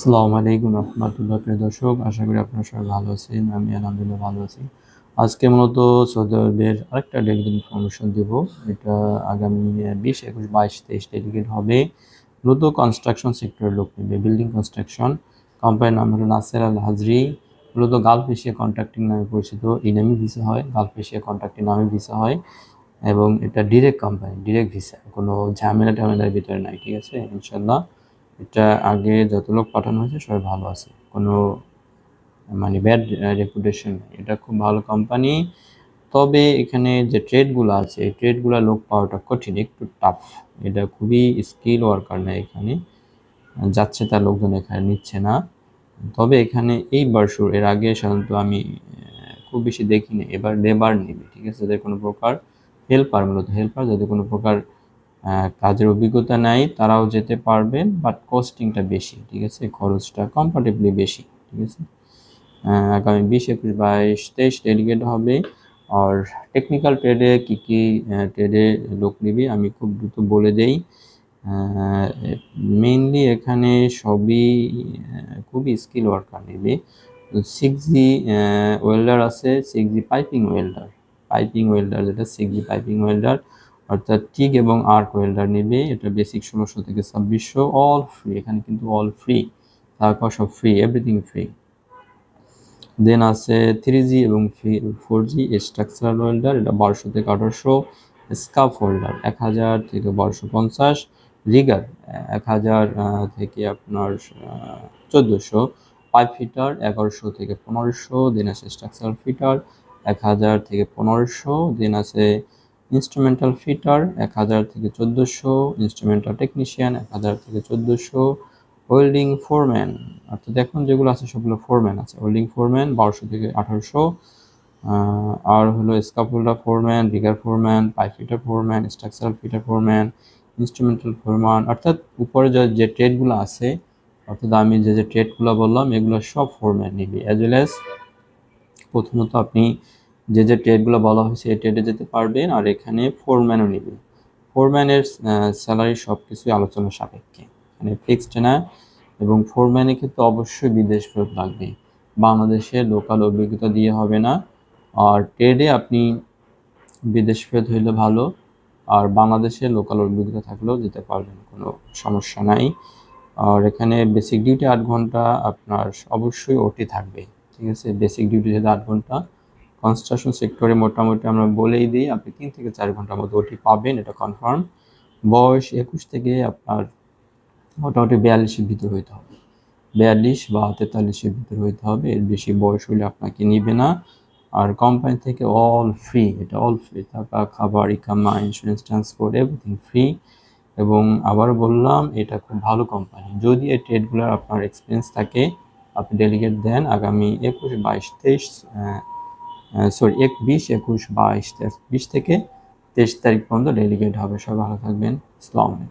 আসসালামু আলাইকুম রহমতুল্লাহ, প্রিয় দর্শক, আশা করি আপনারা সবাই ভালো আছেন, আমি আলহামদুলিল্লাহ ভালো আছি। আজকে মূলত সৌদি আরবের আরেকটা ডেলিগেট ইনফরমেশন দেব, এটা আগামী বিশ একুশ বাইশ তেইশ ডেলিগেট হবে। মূলত কনস্ট্রাকশন সেক্টরের লোক নেবে বিল্ডিং কনস্ট্রাকশন কোম্পানির নাম হলো নাসের আল হাজরি মূলত গালফ এশিয়া কন্ট্রাক্টিং নামে পরিচিত, এই নামে ভিসা হয় গালফ এশিয়া কন্ট্রাক্টিং নামে ভিসা হয়। এবং এটা ডিরেক্ট কোম্পানি ডিরেক্ট ভিসা কোনো ঝামেলা টামেলার ভিতরে নাই, ঠিক আছে? ইনশাল্লাহ এটা আগে যত লোক পাঠানো হয়েছে সবাই ভালো আছে। কোনো মানে ব্যাড রেপুটেশন এটা খুব ভালো কোম্পানি তবে এখানে যে ট্রেডগুলো আছে, এই ট্রেডগুলো লোক পাওয়াটা কঠিন, একটু টাফ এটা খুবই স্কিল ওয়ার্কার না এখানে। যাচ্ছে তার লোকজন এখানে নিচ্ছে না। তবে এখানে এই বারশুর এর আগে সাধারণত আমি খুব বেশি দেখিনি। এবার লেবার নেবে, ঠিক আছে? যাদের কোনো প্রকার হেল্পার মূলত হেল্পার যাদের কোনো প্রকার কাজের অভিজ্ঞতা নাই, তারাও যেতে পারবেন বাট কস্টিংটা বেশি, ঠিক আছে? খরচটা কম্পারেটিভলি বেশি, ঠিক আছে? আগামী বিশ, একুশ, বাইশ, তেইশ ডেলিগেট হবে, আর টেকনিক্যাল ট্রেডে কী কী ট্রেডে লোক নিবি, আমি খুব দ্রুত বলে দেই। মেইনলি এখানে সবই খুবই স্কিল ওয়ার্কার নেবে। সিক্স জি ওয়েল্ডার আছে six G piping welder piping welder যেটা সিক্স জি পাইপিং ওয়েল্ডার অর্থাৎ টিক এবং আর্ক ওয়েল্ডার নেবে, এটা বেসিক ষোলোশো থেকে ছাব্বিশশো অল ফ্রি এখানে কিন্তু অল ফ্রি তারপর সব ফ্রি এভরিথিং ফ্রি দেন আছে থ্রি জি এবং ফোর জি স্ট্রাকচারাল ওয়েল্ডার এটা বারোশো থেকে আঠারোশো স্কাফ হোল্ডার এক হাজার থেকে বারোশো পঞ্চাশ রিগার এক হাজার থেকে আপনার চোদ্দোশো পাইপ ফিটার এগারোশো থেকে পনেরোশো দেন আছে স্ট্রাকচারাল ফিটার এক হাজার থেকে পনেরোশো দেন আছে ইনস্ট্রুমেন্টাল ফিটার এক হাজার থেকে চোদ্দোশো, ইনস্ট্রুমেন্টাল টেকনিশিয়ান এক হাজার থেকে চোদ্দোশো, ওয়েল্ডিং ফোরম্যান। অর্থাৎ এখন যেগুলো আছে সবগুলো ফোরম্যান আছে। ওয়েল্ডিং ফোরম্যান বারোশো থেকে আঠারোশো আর হলো scaffolder foreman rigger foreman pipe fitter foreman, structural fitter foreman, instrumental foreman. অর্থাৎ উপরে যে ট্রেডগুলো আছে, অর্থাৎ আমি যে যে ট্রেডগুলো বললাম, এগুলো সব ফোরম্যান নিবি। অ্যাজ ওয়েল অ্যাজ প্রথমত আপনি যে যে ট্রেডগুলো বলা হয়েছে, এই ট্রেডে যেতে পারবেন আর এখানে ফোরম্যানও নেবে। ফোরম্যানের স্যালারি সব কিছুই আলোচনা সাপেক্ষে। মানে ফিক্সড না এবং ফোরম্যানের ক্ষেত্রে অবশ্যই বিদেশ ফেরত লাগবে। বাংলাদেশের লোকাল অভিজ্ঞতা দিয়ে হবে না। আর ট্রেডে আপনি বিদেশ ফেরত হইলে ভালো। আর বাংলাদেশে লোকাল অভিজ্ঞতা থাকলেও যেতে পারবেন, কোনো সমস্যা নাই। আর এখানে বেসিক ডিউটি আট ঘণ্টা আপনার অবশ্যই ওটি থাকবে। ঠিক আছে? বেসিক ডিউটি যেহেতু আট ঘণ্টা কনস্ট্রাকশন সেক্টরে মোটামুটি আমরা বলেই দিই, আপনি তিন থেকে চার ঘণ্টার মতো ওটি পাবেন, এটা কনফার্ম বয়স একুশ থেকে আপনার মোটামুটি বিয়াল্লিশের ভিতর হইতে হবে। বিয়াল্লিশ বা তেতাল্লিশের ভিতর হইতে হবে, এর বেশি বয়স হলে আপনাকে নিবে না। আর কোম্পানি থেকে অল ফ্রি এটা অল ফ্রি থাকা খাবার, ইকামা ইন্স্যুরেন্স ট্রান্সপোর্ট এভরিথিং ফ্রি এবং আবার বললাম, এটা খুব ভালো কোম্পানি যদি এই ট্রেডগুলোর আপনার এক্সপিরিয়েন্স থাকে, আপনি ডেলিগেট দেন আগামী একুশ, বাইশ, তেইশ সরি এক বিশ একুশ, বাইশ বিশ থেকে তেইশ তারিখ পর্যন্ত ডেলিগেট হবে। সবাই ভালো থাকবেন। আলাইকুম।